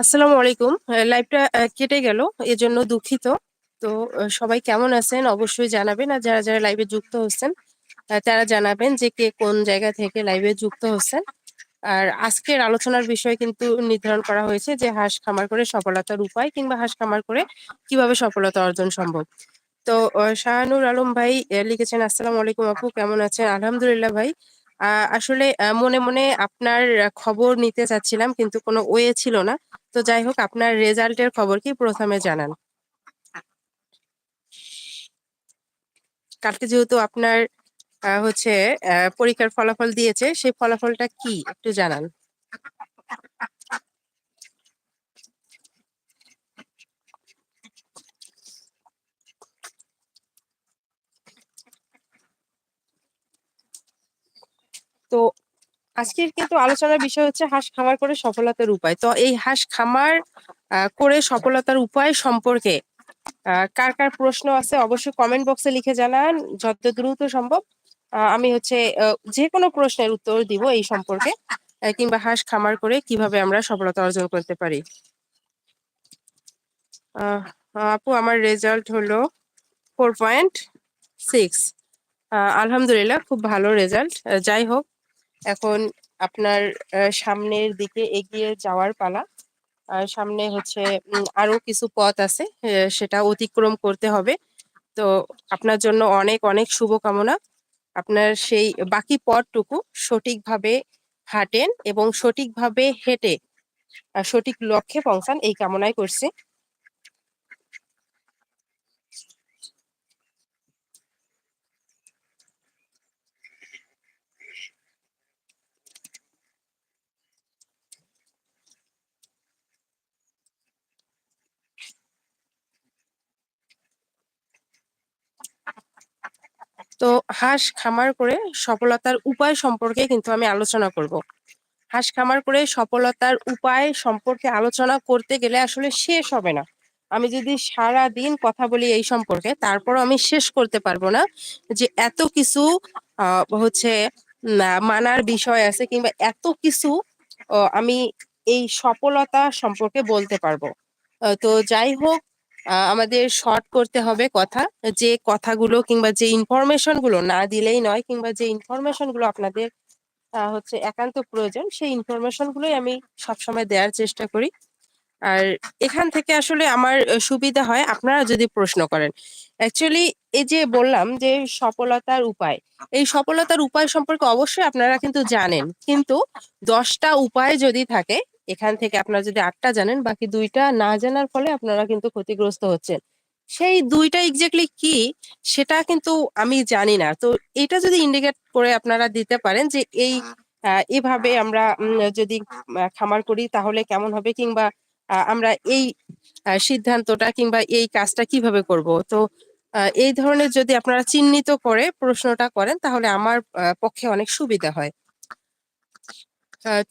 আসসালামু আলাইকুম। লাইভটা কেটে গেল, এজন্য দুঃখিত। তো সবাই কেমন আছেন অবশ্যই জানাবেন। আর যারা যারা লাইভে যুক্ত হচ্ছেন তারা জানাবেন যে কে কোন জায়গা থেকে লাইভে যুক্ত হচ্ছেন। আর আজকের আলোচনার বিষয় কিন্তু নির্ধারণ করা হয়েছে যে হাঁস খামার করে সফলতার উপায় কিংবা হাঁস খামার করে কীভাবে সফলতা অর্জন সম্ভব। তো শাহানুর আলম ভাই লিখেছেন, আসসালামু আলাইকুম আপু, কেমন আছেন? আলহামদুলিল্লাহ ভাই আসলে মনে মনে আপনার খবর নিতে চাচ্ছিলাম, কিন্তু কোনো ওয়ে ছিল না। তো যাই হোক, আপনার রেজাল্টের খবর কি প্রথমে জানান। কালকে যেহেতু আপনার হচ্ছে পরীক্ষার ফলাফল দিয়েছে, সেই ফলাফলটা কি? একটু জানান তো আজকের কিন্তু আলোচনার বিষয় হচ্ছে হাঁস খামার করে সফলতার উপায়। তো এই হাঁস খামার করে সফলতার উপায় সম্পর্কে কার কার প্রশ্ন আছে অবশ্যই কমেন্ট বক্সে লিখে জানান, যত দ্রুত সম্ভব। আমি হচ্ছে যে কোনো প্রশ্নের উত্তর দিব এই সম্পর্কে কিংবা হাঁস খামার করে কীভাবে আমরা সফলতা অর্জন করতে পারি। আপু, আমার রেজাল্ট হলো ফোর পয়েন্ট সিক্স আলহামদুলিল্লাহ, খুব ভালো রেজাল্ট যাই হোক এখন আপনার সামনের দিকে এগিয়ে যাওয়ার পালা। আর সামনে হচ্ছে আরও কিছু পথ আছে সেটা অতিক্রম করতে হবে। তো আপনার জন্য অনেক অনেক শুভকামনা। আপনার সেই বাকি পথটুকু সঠিকভাবে হাঁটেন এবং সঠিকভাবে হেঁটে সঠিক লক্ষ্যে পৌঁছান, এই কামনাই করছি। তো হাঁস খামার করে সফলতার উপায় সম্পর্কে কিন্তু আমি আলোচনা করব। হাঁস খামার করে সফলতার উপায় সম্পর্কে আলোচনা করতে গেলে আসলে শেষ হবে না। আমি যদি সারা দিন কথা বলি এই সম্পর্কে তারপর আমি শেষ করতে পারব না যে এত কিছু হচ্ছে মানার বিষয় আছে কিংবা এত কিছু আমি এই সফলতা সম্পর্কে বলতে পারব। তো যাই হোক আমাদের শর্ট করতে হবে কথা। যে কথাগুলো কিংবা যে ইনফরমেশনগুলো না দিলেই নয়, কিংবা যে ইনফরমেশনগুলো আপনাদের হচ্ছে একান্ত প্রয়োজন, সেই ইনফরমেশন গুলোই আমি সবসময় দেওয়ার চেষ্টা করি। আর এখান থেকে আসলে আমার সুবিধা হয়, আপনারা যদি প্রশ্ন করেন। অ্যাকচুয়ালি এই যে বললাম যে সফলতার উপায়, এই সফলতার উপায় সম্পর্কে অবশ্যই আপনারা কিন্তু জানেন। কিন্তু দশটা উপায় যদি থাকে এখান থেকে আপনারা যদি আটটা জানেন, বাকি দুইটা না জানার ফলে আপনারা কিন্তু ক্ষতিগ্রস্ত হচ্ছেন। সেই দুইটা এক্স্যাক্টলি কি, সেটা কিন্তু আমি জানি না। তো এটা যদি ইন্ডিকেট করে আপনারা দিতে পারেন যে এই এভাবে আমরা যদি খামার করি তাহলে কেমন হবে কিংবা আমরা এই সিদ্ধান্তটা কিংবা এই কাজটা কীভাবে করব? তো এই ধরনের যদি আপনারা চিহ্নিত করে প্রশ্নটা করেন তাহলে আমার পক্ষে অনেক সুবিধা হয়।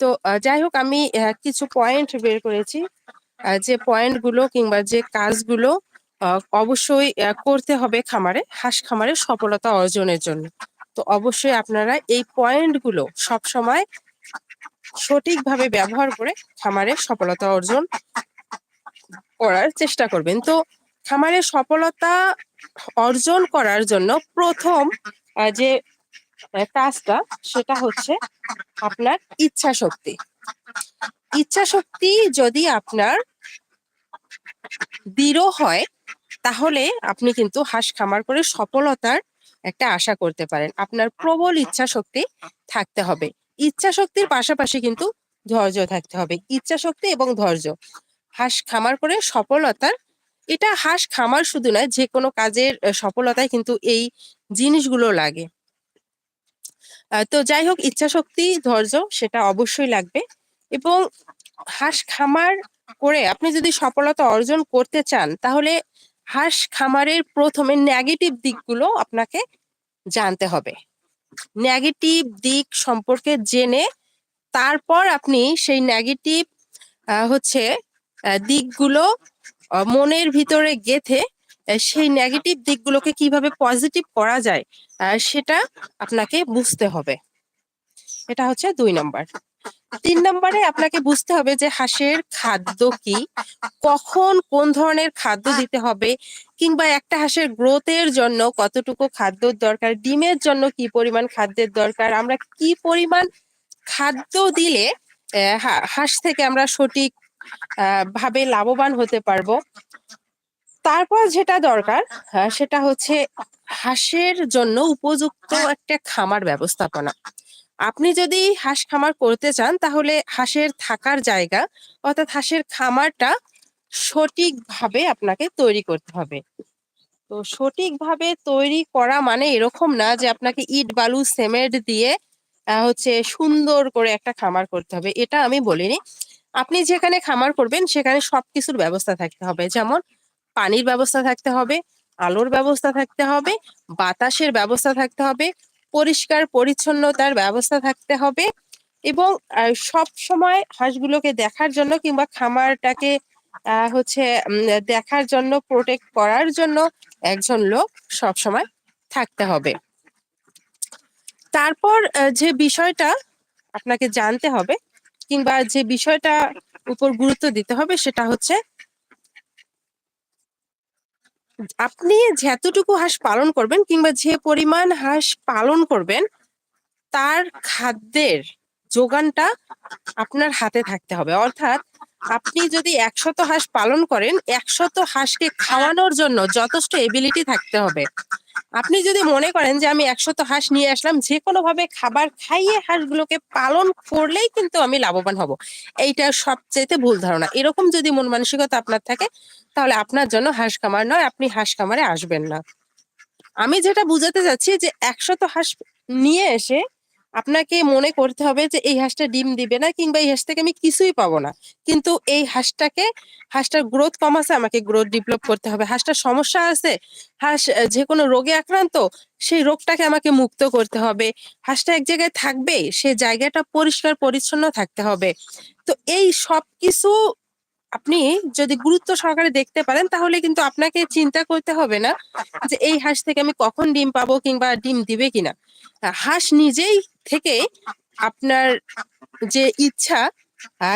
তো যাই হোক আমি কিছু পয়েন্ট বের করেছি। যে পয়েন্টগুলো কিংবা যে কাজগুলো অবশ্যই করতে হবে খামারে, হাঁস খামারে সফলতা অর্জনের জন্য। তো অবশ্যই আপনারা এই পয়েন্টগুলো সব সময় সঠিকভাবে ব্যবহার করে খামারে সফলতা অর্জন করার চেষ্টা করবেন। তো খামারে সফলতা অর্জন করার জন্য প্রথম যে আহ, কাজটা সেটা হচ্ছে আপনার ইচ্ছা শক্তি ইচ্ছা শক্তি যদি আপনার দৃঢ় হয় তাহলে আপনি কিন্তু হাঁস খামার করে সফলতার একটা আশা করতে পারেন। আপনার প্রবল ইচ্ছা শক্তি থাকতে হবে। ইচ্ছা শক্তির পাশাপাশি কিন্তু ধৈর্য থাকতে হবে। ইচ্ছা শক্তি এবং ধৈর্য। হাঁস খামার করে সফলতার এটা হাঁস খামার শুধু নয় যে কোনো কাজের সফলতায় কিন্তু এই জিনিসগুলো লাগে। তো যাই হোক ইচ্ছা শক্তি ধৈর্য, সেটা অবশ্যই লাগবে। এবং হাঁস খামার করে আপনি যদি সফলতা অর্জন করতে চান, তাহলে হাঁস খামারের প্রথমে নেগেটিভ দিকগুলো আপনাকে জানতে হবে। নেগেটিভ দিক সম্পর্কে জেনে তারপর আপনি সেই নেগেটিভ হচ্ছে দিকগুলো মনের ভিতরে গেথে সেই নেগেটিভ দিকগুলোকে কীভাবে পজিটিভ করা যায় সেটা আপনাকে বুঝতে হবে। এটা হচ্ছে দুই নম্বর। তিন নম্বরে আপনাকে বুঝতে হবে যে হাঁসের খাদ্য কি, কখন কোন ধরনের খাদ্য দিতে হবে, কিংবা একটা হাঁসের গ্রোথের জন্য কতটুকু খাদ্যর দরকার, ডিমের জন্য কি পরিমাণ খাদ্যের দরকার, আমরা কি পরিমাণ খাদ্য দিলে হাঁস থেকে আমরা সঠিক ভাবে লাভবান হতে পারব। তারপর যেটা দরকার আহ, সেটা হচ্ছে হাঁসের জন্য উপযুক্ত একটা খামার ব্যবস্থাপনা। আপনি যদি হাঁস খামার করতে চান তাহলে হাঁসের থাকার জায়গা অর্থাৎ হাঁসের খামারটা সঠিকভাবে আপনাকে তৈরি করতে হবে। তো সঠিকভাবে তৈরি করা মানে এরকম না যে আপনাকে ইট বালু সিমেন্ট দিয়ে হচ্ছে সুন্দর করে একটা খামার করতে হবে। এটা আমি বলিনি। আপনি যেখানে খামার করবেন সেখানে সবকিছুর ব্যবস্থা থাকতে হবে। যেমন পানির ব্যবস্থা থাকতে হবে, আলোর ব্যবস্থা থাকতে হবে, বাতাসের ব্যবস্থা থাকতে হবে, পরিষ্কার পরিচ্ছন্নতার ব্যবস্থা থাকতে হবে এবং সব সময় হাঁসগুলোকে দেখার জন্য কিংবা খামারটাকে হচ্ছে দেখার জন্য প্রোটেক্ট করার জন্য একজন লোক সব সময় থাকতে হবে। তারপর যে বিষয়টা আপনাকে জানতে হবে কিংবা যে বিষয়টা উপর গুরুত্ব দিতে হবে সেটা হচ্ছে আপনি যতটুকু হাঁস পালন করবেন কিংবা যে পরিমাণ হাঁস পালন করবেন, তার খাদ্যের যোগানটা আপনার হাতে থাকতে হবে। অর্থাৎ আপনি যদি একশত হাঁস পালন করেন, একশত হাঁসকে খাওয়ানোর জন্য যথেষ্ট এবিলিটি থাকতে হবে। আপনি যদি মনে করেন যে আমি একশত হাঁস নিয়ে আসলাম, যে কোনো ভাবে খাবার খাইয়ে হাঁসগুলোকে পালন করলেই কিন্তু আমি লাভবান হব। এইটা সবচেয়ে ভুল ধারণা। এরকম যদি মন মানসিকতা আপনার থাকে, তাহলে আপনার জন্য হাঁস খামার নয়, আপনি হাঁস খামারে আসবেন না। আমি যেটা বুঝাতে চাচ্ছি যে একশত হাঁস নিয়ে এসে আপনাকে মনে করতে হবে যে, এই হাঁসটা ডিম দিবে না কিংবা এই হাঁস থেকে আমি কিছুই পাবো না। কিন্তু এই হাঁসটাকে, হাঁসটার গ্রোথ কম আছে আমাকে গ্রোথ ডেভেলপ করতে হবে। হাঁসটার সমস্যা আছে, হাঁস যে কোনো রোগে আক্রান্ত, সেই রোগটাকে আমাকে মুক্ত করতে হবে। হাঁসটা এক জায়গায় থাকবে, সে জায়গাটা পরিষ্কার, পরিচ্ছন্ন থাকতে হবে। তো এই সব কিছু আপনি যদি গুরুত্ব সহকারে দেখতে পারেন, তাহলে কিন্তু আপনাকে চিন্তা করতে হবে না যে, এই হাঁস থেকে আমি কখন ডিম পাবো কিংবা ডিম দিবে কিনা। হাঁস নিজেই থেকে আপনার যে ইচ্ছা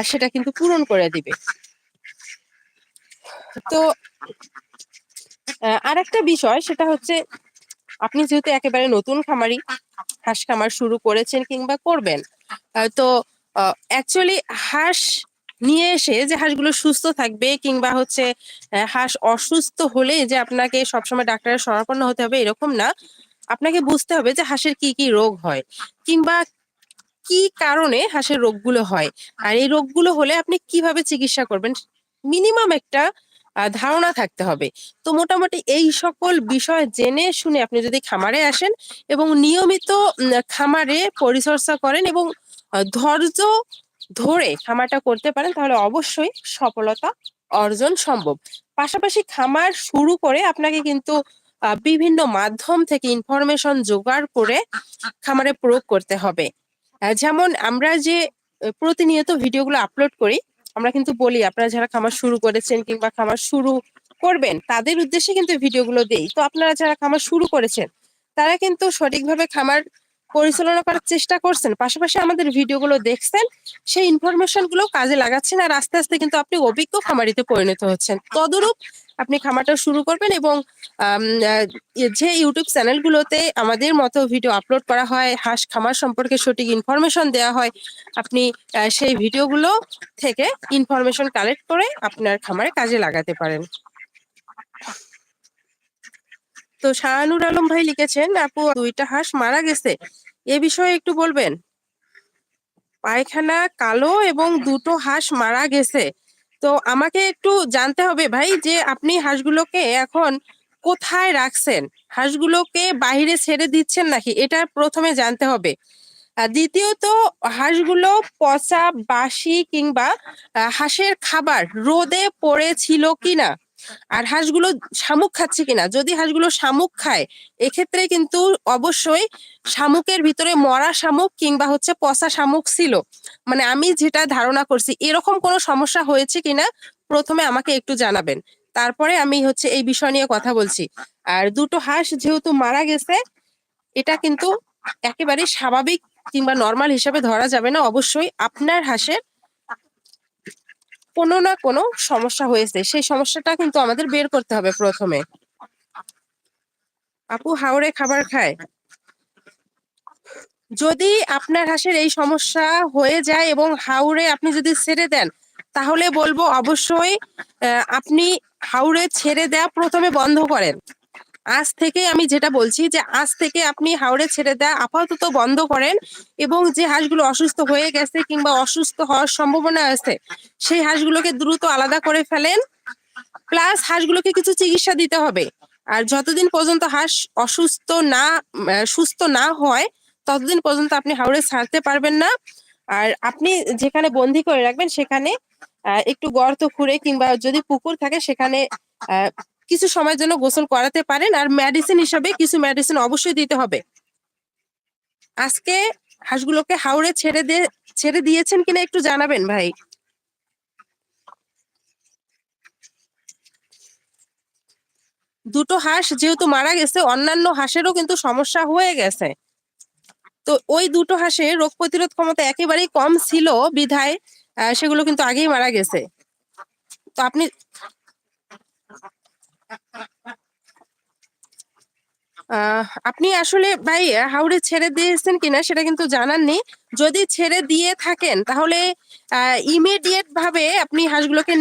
সেটা কিন্তু পূরণ করে দিবে। তো আর একটা বিষয়, সেটা হচ্ছে আপনি যেহেতু একেবারে নতুন খামারি, হাঁস খামার শুরু করেছেন কিংবা করবেন তো অ্যাকচুয়ালি হাঁস নিয়ে এসে যে হাঁসগুলো সুস্থ থাকবে কিংবা হচ্ছে হাঁস অসুস্থ হলে যে আপনাকে সবসময় ডাক্তারের শরণাপন্ন হতে হবে, এরকম না। আপনাকে বুঝতে হবে যে হাঁসের কি কি রোগ হয় কিংবা কি কারণে হাঁসের রোগগুলো হয়। আর এই রোগগুলো হলে আপনি কীভাবে চিকিৎসা করবেন মিনিমাম একটা ধারণা থাকতে হবে। তো মোটামুটি এই সকল বিষয় জেনে শুনে আপনি যদি খামারে আসেন এবং নিয়মিত খামারে পরিচর্যা করেন এবং ধৈর্য ধরে খামারটা করতে পারেন, তাহলে অবশ্যই সফলতা অর্জন সম্ভব। পাশাপাশি খামার শুরু করে আপনাকে কিন্তু বিভিন্ন মাধ্যম থেকে ইনফরমেশন জোগাড় করে খামারে প্রয়োগ করতে হবে। যেমন আমরা যে প্রতিনিয়ত ভিডিওগুলো আপলোড করি, আমরা কিন্তু বলি, আপনারা যারা খামার শুরু করেছেন কিংবা খামার শুরু করবেন, তাদের উদ্দেশ্যে কিন্তু ভিডিওগুলো দেই। তো আপনারা যারা খামার শুরু করেছেন, তারা কিন্তু সঠিকভাবে খামার পরিচালনা করার চেষ্টা করছেন। পাশাপাশি আমাদের ভিডিওগুলো দেখছেন, সেই ইনফরমেশনগুলো কাজে লাগাচ্ছেন আর আস্তে আস্তে কিন্তু আপনি অভিজ্ঞ খামারিতে পরিণত হচ্ছেন। তদরূপ আপনি খামারটা শুরু করবেন এবং যে ইউটিউব চ্যানেলগুলোতে আমাদের মতো ভিডিও আপলোড করা হয়, হাঁস খামার সম্পর্কে সঠিক ইনফরমেশন দেওয়া হয়, আপনি সেই ভিডিওগুলো থেকে ইনফরমেশন কালেক্ট করে আপনার খামারে কাজে লাগাতে পারেন। তো শাহানুর আলম ভাই লিখেছেন, আপু, দুইটা হাঁস মারা গেছে। এ বিষয়ে একটু বলবেন? পায়খানা কালো এবং দুটো হাঁস মারা গেছে। তো আমাকে একটু জানতে হবে ভাই যে আপনি হাঁসগুলোকে এখন কোথায় রাখছেন? হাঁসগুলোকে বাহিরে ছেড়ে দিচ্ছেন নাকি? এটা প্রথমে জানতে হবে। দ্বিতীয়ত, হাঁসগুলো পচা বাসি কিংবা হাঁসের খাবার রোদে পড়েছিল কিনা? আর হাঁসগুলো শামুক খাচ্ছে কিনা? যদি হাঁসগুলো শামুক খায়, এক্ষেত্রে কিন্তু অবশ্যই শামুকের ভিতরে মরা শামুক কিংবা হচ্ছে পচা শামুক ছিল। মানে আমি যেটা ধারণা করছি, এরকম কোনো সমস্যা হয়েছে কিনা, প্রথমে আমাকে একটু জানাবেন। তারপরে আমি হচ্ছে এই বিষয় নিয়ে কথা বলছি। আর দুটো হাঁস যেহেতু মারা গেছে, এটা কিন্তু একেবারে স্বাভাবিক কিংবা নর্মাল হিসাবে ধরা যাবে না। অবশ্যই আপনার হাঁসের কোনো না কোনো সমস্যা হয়েছে। সেই সমস্যাটা কিন্তু আমাদের বের করতে হবে প্রথমে। আপু হাওড়ে খাবার খায়? যদি আপনার হাঁসের এই সমস্যা হয়ে যায় এবং হাওড়ে আপনি যদি ছেড়ে দেন, তাহলে বলব অবশ্যই আপনি হাওড়ে ছেড়ে দেয়া প্রথমে বন্ধ করেন। আজ থেকে আমি যেটা বলছি যে আজ থেকে আপনি হাওড়ে ছেড়ে দেওয়া আপাতত বন্ধ করেন এবং যে হাঁসগুলো অসুস্থ হয়ে গেছে কিংবা অসুস্থ হওয়ার সম্ভাবনা আছে, সেই হাঁসগুলোকে দ্রুত আলাদা করে ফেলেন। প্লাস হাঁসগুলোকে কিছু চিকিৎসা দিতে হবে। আর যতদিন পর্যন্ত হাঁস অসুস্থ না সুস্থ না হয়, ততদিন পর্যন্ত আপনি হাওড়ে ছাড়তে পারবেন না। আর আপনি যেখানে বন্দি করে রাখবেন সেখানে একটু গর্ত খুঁড়ে কিংবা যদি পুকুর থাকে সেখানে কিছু সময়ের জন্য গোসল করাতে পারেন আর মেডিসিন হিসাবে কিছু মেডিসিন অবশ্যই দিতে হবে। আজকে হাঁসগুলোকে হাওড়ে ছেড়ে দিয়ে, ছেড়ে দিয়েছেন কিনা একটু জানাবেন ভাই। দুটো হাঁস যেহেতু মারা গেছে, অন্যান্য হাঁসেরও কিন্তু সমস্যা হয়ে গেছে। তো ওই দুটো হাঁসে রোগ প্রতিরোধ ক্ষমতা একেবারেই কম ছিল বিধায় সেগুলো কিন্তু আগেই মারা গেছে। তো আপনি আপনি আসলে ভাই, হাওড়ে ছেড়ে দিয়েছেন কিনা সেটা কিন্তু জানাননি যদি ছেড়ে দিয়ে থাকেন, তাহলে ইমিডিয়েট ভাবে আপনি হাঁসগুলোকে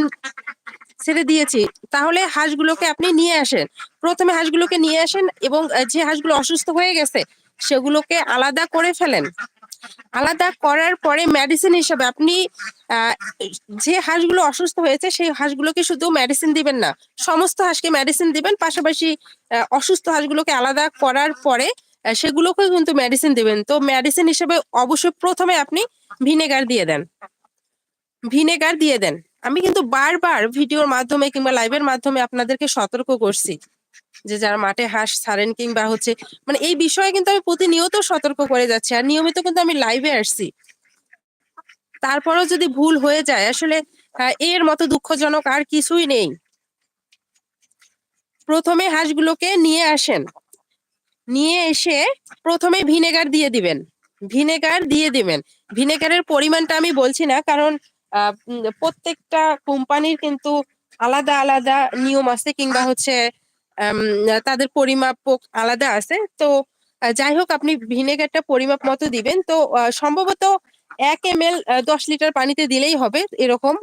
ছেড়ে দিয়েছি। তাহলে হাঁসগুলোকে আপনি নিয়ে আসেন। প্রথমে হাঁসগুলোকে নিয়ে আসেন এবং যে হাঁসগুলো অসুস্থ হয়ে গেছে, সেগুলোকে আলাদা করে ফেলেন। আলাদা করার পরে মেডিসিন হিসাবে আপনি যে হাঁসগুলো অসুস্থ হয়েছে সেই হাঁসগুলোকে শুধু মেডিসিন দিবেন না, সমস্ত হাঁসকে মেডিসিন দিবেন, পাশাপাশি অসুস্থ হাঁসগুলোকে আলাদা করার পরে সেগুলোকেও কিন্তু মেডিসিন দিবেন। তো মেডিসিন হিসেবে অবশ্যই প্রথমে আপনি ভিনেগার দিয়ে দেন। ভিনেগার দিয়ে দেন। আমি কিন্তু বারবার ভিডিওর মাধ্যমে কিংবা লাইভের মাধ্যমে আপনাদেরকে সতর্ক করছি। যে যারা মাঠে হাঁস ছাড়েন কিংবা হচ্ছে মানে এই বিষয়ে কিন্তু আমি প্রতিনিয়ত সতর্ক করে যাচ্ছি। আর নিয়মিত কিন্তু আমি লাইভে আসছি। তারপরেও যদি ভুল হয়ে যায়, আসলে এর মতো দুঃখজনক আর কিছুই নেই। প্রথমে হাঁসগুলোকে নিয়ে আসেন। নিয়ে এসে প্রথমে ভিনেগার দিয়ে দিবেন। ভিনেগার দিয়ে দিবেন। ভিনেগারের পরিমাণটা আমি বলছি না, কারণ প্রত্যেকটা কোম্পানির কিন্তু আলাদা আলাদা নিয়ম আছে কিংবা হচ্ছে তাদের পরিমাপ আলাদা আছে। তো যাই হোক, আপনি ভিনেগারটা পরিমাপ মতো দিবেন। তো সম্ভবত এক এম এল দশ লিটার পানিতে দিলেই হবে এরকম।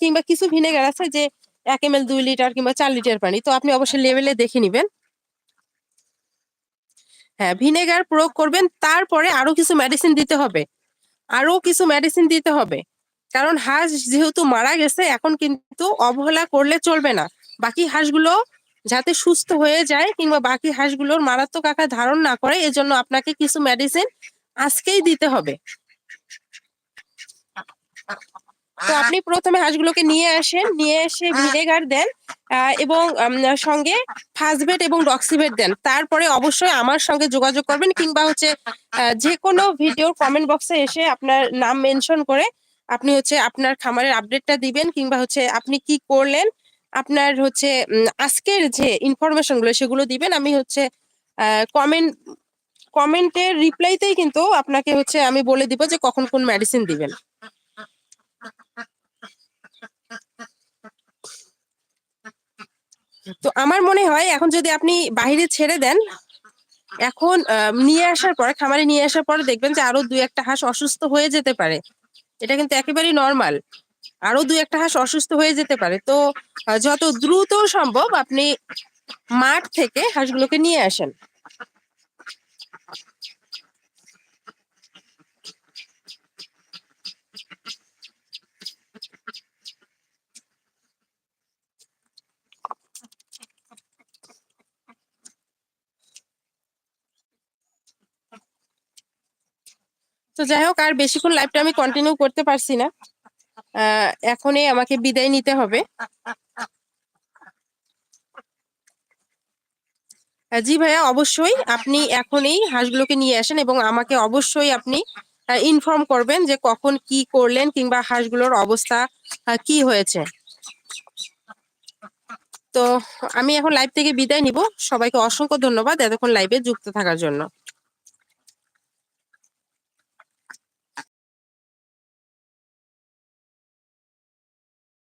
কিংবা কিছু ভিনেগার আছে যে এক এম এল দুই লিটার কিংবা চার লিটার পানি। তো, আপনি অবশ্যই লেভেলে দেখে নিবেন। হ্যাঁ ভিনেগার প্রয়োগ করবেন। তারপরে আরও কিছু মেডিসিন দিতে হবে। আরও কিছু মেডিসিন দিতে হবে। কারণ হাঁস যেহেতু মারা গেছে, এখন কিন্তু অবহেলা করলে চলবে না। বাকি হাঁসগুলো যাতে সুস্থ হয়ে যায় কিংবা বাকি হাঁসগুলোর মারাত্মক আকার ধারণ না করে, এজন্য আপনাকে কিছু মেডিসিন আজকেই দিতে হবে। তো আপনি প্রথমে হাঁসগুলোকে নিয়ে আসেন, নিয়ে এসে ভিনেগার দেন এবং সঙ্গে ফাসবেট এবং ডক্সিবেট দেন। তারপরে অবশ্যই আমার সঙ্গে যোগাযোগ করবেন কিংবা হচ্ছে যে কোনো ভিডিওর কমেন্ট বক্সে এসে আপনার নাম মেনশন করে আপনি হচ্ছে আপনার খামারের আপডেটটা দিবেন কিংবা হচ্ছে আপনি কি করলেন আপনার হচ্ছে আজকের যে ইনফরমেশনগুলো সেগুলো দিবেন, আমি হচ্ছে কমেন্ট কমেন্টের রিপ্লাইতেই কিন্তু আপনাকে হচ্ছে আমি বলে দিব যে কখন কোন মেডিসিন দিবেন। তো আমার মনে হয় এখন যদি আপনি বাইরে ছেড়ে দেন, এখন নিয়ে আসার পরে, খামারে নিয়ে আসার পরে দেখবেন যে আরও দুই একটা হাঁস অসুস্থ হয়ে যেতে পারে। এটা কিন্তু একেবারেই নর্মাল আরও দুই একটা হাঁস অসুস্থ হয়ে যেতে পারে। তো যত দ্রুত সম্ভব আপনি মাঠ থেকে হাঁসগুলোকে নিয়ে আসেন। তো যাই হোক, আর বেশিক্ষণ লাইভটা আমি কন্টিনিউ করতে পারছি না। এখনই আমাকে বিদায় নিতে হবে। জি ভাইয়া, অবশ্যই আপনি এখনই হাঁসগুলোকে নিয়ে আসেন এবং আমাকে অবশ্যই আপনি ইনফর্ম করবেন যে কখন কি করলেন কিংবা হাঁসগুলোর অবস্থা কি হয়েছে। তো আমি এখন লাইভ থেকে বিদায় নিব। সবাইকে অসংখ্য ধন্যবাদ এতক্ষণ লাইভে যুক্ত থাকার জন্য।